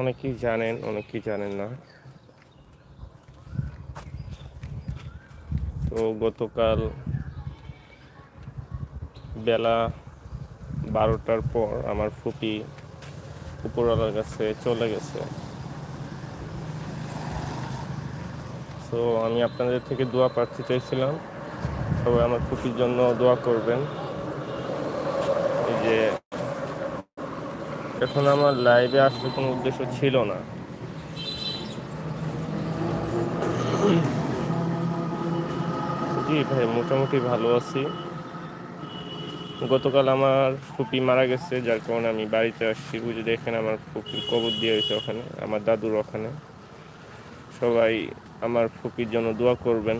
অনেকেই জানেন অনেকেই জানেন না। তো গতকাল বেলা বারোটার পর আমার ফুপি উপরওয়ালার কাছে চলে গেছে। তো আমি আপনাদের থেকে দোয়া প্রার্থী চাইছিলাম সবাই আমার ফুপির জন্য দোয়া করবেন এই যে এখন আমার লাইভে আসলে কোনো উদ্দেশ্য ছিল না। জি ভাই, মোটামুটি ভালো আছি। গতকাল আমার ফুপি মারা গেছে, যার কারণে আমি বাড়িতে আসছি। বুঝে দেখেন আমার ফুপির কবর দিয়ে হয়েছে ওখানে, আমার দাদুর ওখানে। সবাই আমার ফুপির জন্য দোয়া করবেন।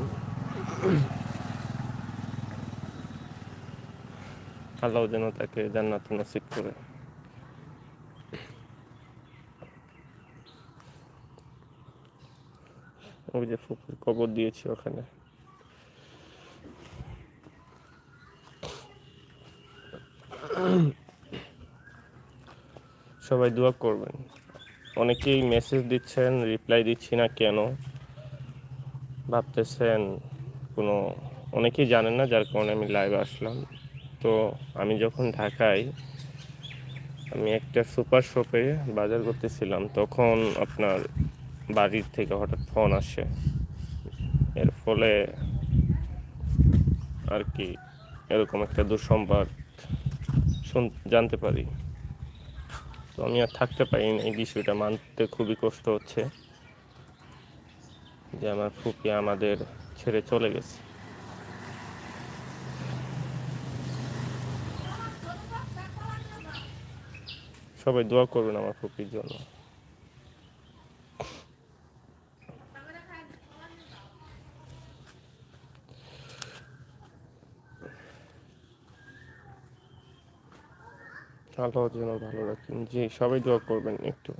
আল্লাহ যেন তাকে জান্নাত নসিব করে। ওই যে ফুপির কবর দিয়েছি ওখানে। সবাই দোয়া করবেন। অনেকেই মেসেজ দিচ্ছেন রিপ্লাই দিচ্ছি না কেন? ভাবতেছেন কোনো, অনেকেই জানেন না, যার কারণে আমি লাইভে আসলাম। তো আমি যখন ঢাকায়, আমি একটা সুপার শপে বাজার করতেছিলাম, তখন আপনার বাড়ির থেকে হঠাৎ ফোন আসে। এর ফলে আর কি এরকম একটা দুঃসংবাদ শুন, জানতে পারি। তো আমি আর থাকতে পারি না, এই বিষয়টা মানতে খুবই কষ্ট হচ্ছে যে আমার ফুপি আমাদের ছেড়ে চলে গেছে। সবাই দোয়া করবেন আমার ফুপির জন্য। আল্লাহ যেন ভালো রাখেন। জি, সবাই দোয়া করবেন একটু।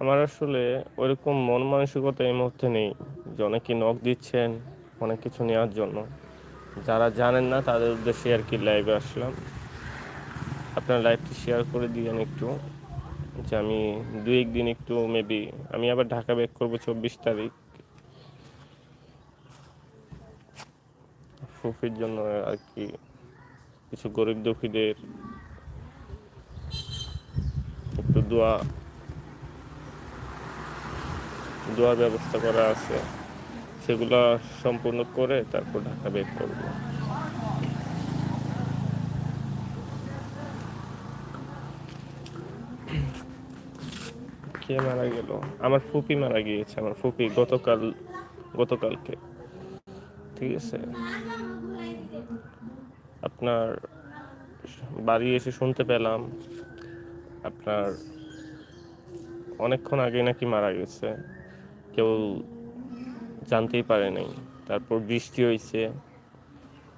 আমার আসলে ওইরকম মন মানসিকতা এই মুহূর্তে নেই যে অনেকে নখ দিচ্ছেন, অনেক কিছু নেওয়ার জন্য। যারা জানেন না, তাদের উদ্দেশ্যে আর কি লাইভে আসলাম। আপনার লাইভটি শেয়ার করে দিয়েন একটু। যে আমি দুই একদিন একটু মেবি আমি আবার ঢাকা ব্যাক করব চব্বিশ তারিখ। ফুফির জন্য আর কি কিছু গরিব দুঃখীদের একটু দোয়া, দোয়ার ব্যবস্থা করা আছে। সেগুলা সম্পূর্ণ করে তারপর ঢাকা বের করব। কে মারা গেল। আমার ফুপি মারা গিয়েছে, আমার ফুপি গতকাল, গতকালকে। ঠিক আছে? আপনার বাড়ি এসে শুনতে পেলাম, আপনার অনেকক্ষণ আগে নাকি মারা গেছে। কেউ জানতেই পারে নাই। তারপর বৃষ্টি হয়েছে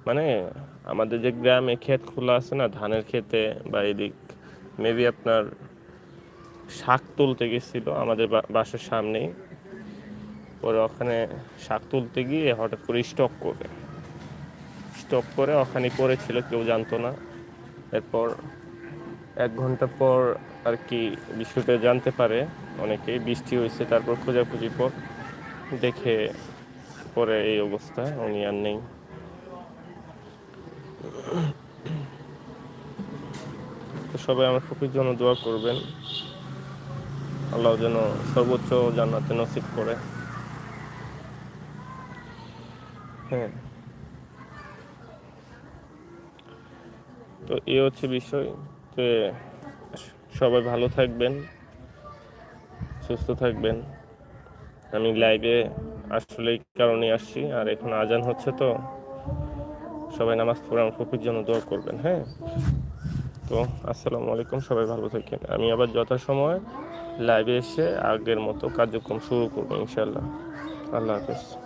মানে আমাদের যে গ্রামে ক্ষেত খোলা আছে না, ধানের খেতে বা এদিক মেবি আপনার শাক তুলতে গেছিল আমাদের বাসার সামনেই। পরে ওখানে শাক তুলতে গিয়ে হঠাৎ করে স্টক করে। স্টক করে ওখানে পড়েছিল, কেউ জানতো না। এরপর এক ঘণ্টা পর আর কি বিষয়টা জানতে পারে। অনেকেই বৃষ্টি হয়েছে, তারপর খোঁজাখুঁজি পর দেখে পরে এই অবস্থা, উনি আর নেই। সবাই আমার ফুপির জন্য দোয়া করবেন। আল্লাহ যেন সর্বোচ্চ জান্নাতে নসিব করে। হ্যাঁ। তো এ হচ্ছে বিষয় যে সবাই ভালো থাকবেন, সুস্থ থাকবেন। আমি লাইভে আসলে এই কারণে আসছি, আর এখন আজান হচ্ছে তো সবাই নামাজ পড়ে আমার জন্য দোয়া করবেন হ্যাঁ? তো আসসালামু আলাইকুম, সবাই ভালো থাকেন। আমি আবার যথাসময় লাইভে এসে আগের মতো কার্যক্রম শুরু করব ইনশাল্লাহ আল্লাহ হাফেজ।